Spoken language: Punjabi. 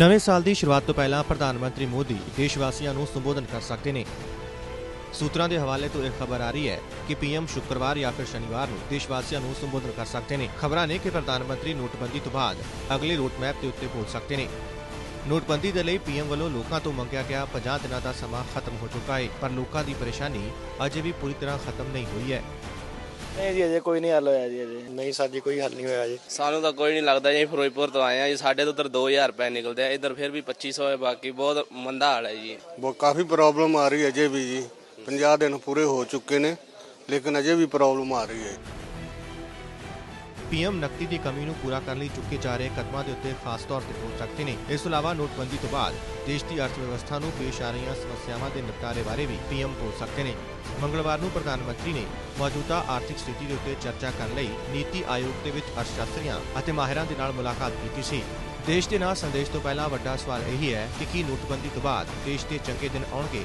ਨਵੇਂ ਸਾਲ ਦੀ ਸ਼ੁਰੂਆਤ ਤੋਂ ਪਹਿਲਾਂ ਪ੍ਰਧਾਨ ਮੰਤਰੀ ਮੋਦੀ ਦੇਸ਼ ਵਾਸੀਆਂ ਨੂੰ ਸੰਬੋਧਨ ਕਰ ਸਕਦੇ ਨੇ। ਸੂਤਰਾਂ ਦੇ ਹਵਾਲੇ ਤੋਂ ਇਹ ਖਬਰ ਆ ਰਹੀ ਹੈ ਕਿ ਪੀਐਮ ਸ਼ੁੱਕਰਵਾਰ ਜਾਂ ਫਿਰ ਸ਼ਨੀਵਾਰ ਨੂੰ ਦੇਸ਼ ਵਾਸੀਆਂ ਨੂੰ ਸੰਬੋਧਨ ਕਰ ਸਕਦੇ ਨੇ। ਖਬਰਾਂ ਨੇ ਕਿ ਪ੍ਰਧਾਨ ਮੰਤਰੀ ਨੋਟਬੰਦੀ ਤੋਂ ਬਾਅਦ ਅਗਲੇ ਰੋਡਮੈਪ ਦੇ ਉੱਤੇ ਬੋਲ ਸਕਦੇ ਨੇ। ਨੋਟਬੰਦੀ ਦੇ ਲਈ ਪੀਐਮ ਵੱਲੋਂ ਲੋਕਾਂ ਤੋਂ ਮੰਗਿਆ ਗਿਆ 50 ਦਿਨਾਂ ਦਾ ਸਮਾਂ ਖਤਮ ਹੋ ਚੁੱਕਾ ਹੈ, ਪਰ ਲੋਕਾਂ ਦੀ ਪਰੇਸ਼ਾਨੀ ਅਜੇ ਵੀ ਪੂਰੀ ਤਰ੍ਹਾਂ ਖਤਮ ਨਹੀਂ ਹੋਈ ਹੈ। ਨਹੀਂ ਜੀ ਅਜੇ ਕੋਈ ਨਹੀਂ ਹੱਲ ਹੋਇਆ ਜੀ ਅਜੇ। ਨਹੀਂ ਸਾਡੀ ਕੋਈ ਹੱਲ ਨਹੀਂ ਹੋਇਆ ਜੀ। ਸਾਨੂੰ ਤਾਂ ਕੋਈ ਨਹੀਂ ਲੱਗਦਾ ਜੀ ਫਿਰੋਜ਼ਪੁਰ ਤੋਂ ਆਏ ਆ ਜੀ ਸਾਡੇ ਤੋਂ ਉਧਰ 2000 ਰੁਪਏ ਨਿਕਲਦੇ ਆ ਇਧਰ ਫਿਰ ਵੀ 2500 ਹੈ ਬਾਕੀ ਬਹੁਤ ਮੰਦਾ ਹਾਲ ਹੈ ਜੀ। ਬਹੁਤ ਕਾਫੀ ਪ੍ਰੋਬਲਮ ਆ ਰਹੀ ਹੈ ਅਜੇ ਵੀ ਜੀ 50 ਦਿਨ ਪੂਰੇ ਹੋ ਚੁੱਕੇ ਨੇ ਲੇਕਿਨ ਅਜੇ ਵੀ ਪ੍ਰੋਬਲਮ ਆ ਰਹੀ ਹੈ। ਪੀਐਮ ਨਕਦੀ ਦੀ ਕਮੀ ਨੂੰ ਪੂਰਾ ਕਰਨ ਲਈ ਚੁੱਕੇ ਜਾ ਰਹੇ ਕਦਮਾਂ ਦੇ ਉੱਤੇ ਖਾਸ ਤੌਰ ਤੇ ਬੋਲ ਸਕਦੇ ਨੇ। ਇਸ ਤੋਂ ਇਲਾਵਾ ਨੋਟਬੰਦੀ ਤੋਂ ਬਾਅਦ ਦੇਸ਼ ਦੀ ਅਰਥ ਵਿਵਸਥਾ ਨੂੰ ਪੇਸ਼ ਆ ਰਹੀਆਂ ਸਮੱਸਿਆਵਾਂ ਦੇ ਨਿਪਟਾਰੇ ਬਾਰੇ ਵੀ ਪੀਐਮ ਬੋਲ ਸਕਦੇ ਨੇ। ਮੰਗਲਵਾਰ ਨੂੰ ਪ੍ਰਧਾਨ ਮੰਤਰੀ ਨੇ ਮੌਜੂਦਾ ਆਰਥਿਕ ਸਥਿਤੀ ਦੇ ਉੱਤੇ ਚਰਚਾ ਕਰਨ ਲਈ ਨੀਤੀ ਆਯੋਗ ਦੇ ਵਿੱਚ ਅਰਥਸ਼ਾਸਤਰੀਆਂ ਅਤੇ ਮਾਹਿਰਾਂ ਦੇ ਨਾਲ ਮੁਲਾਕਾਤ ਕੀਤੀ ਸੀ। ਦੇਸ਼ ਦੇ ਨਾਂ ਸੰਦੇਸ਼ ਤੋਂ ਪਹਿਲਾਂ ਵੱਡਾ ਸਵਾਲ ਇਹ ਹੈ ਕਿ ਕੀ ਨੋਟਬੰਦੀ ਤੋਂ ਬਾਅਦ ਦੇਸ਼ ਦੇ ਚੰਗੇ ਦਿਨ ਆਉਣਗੇ?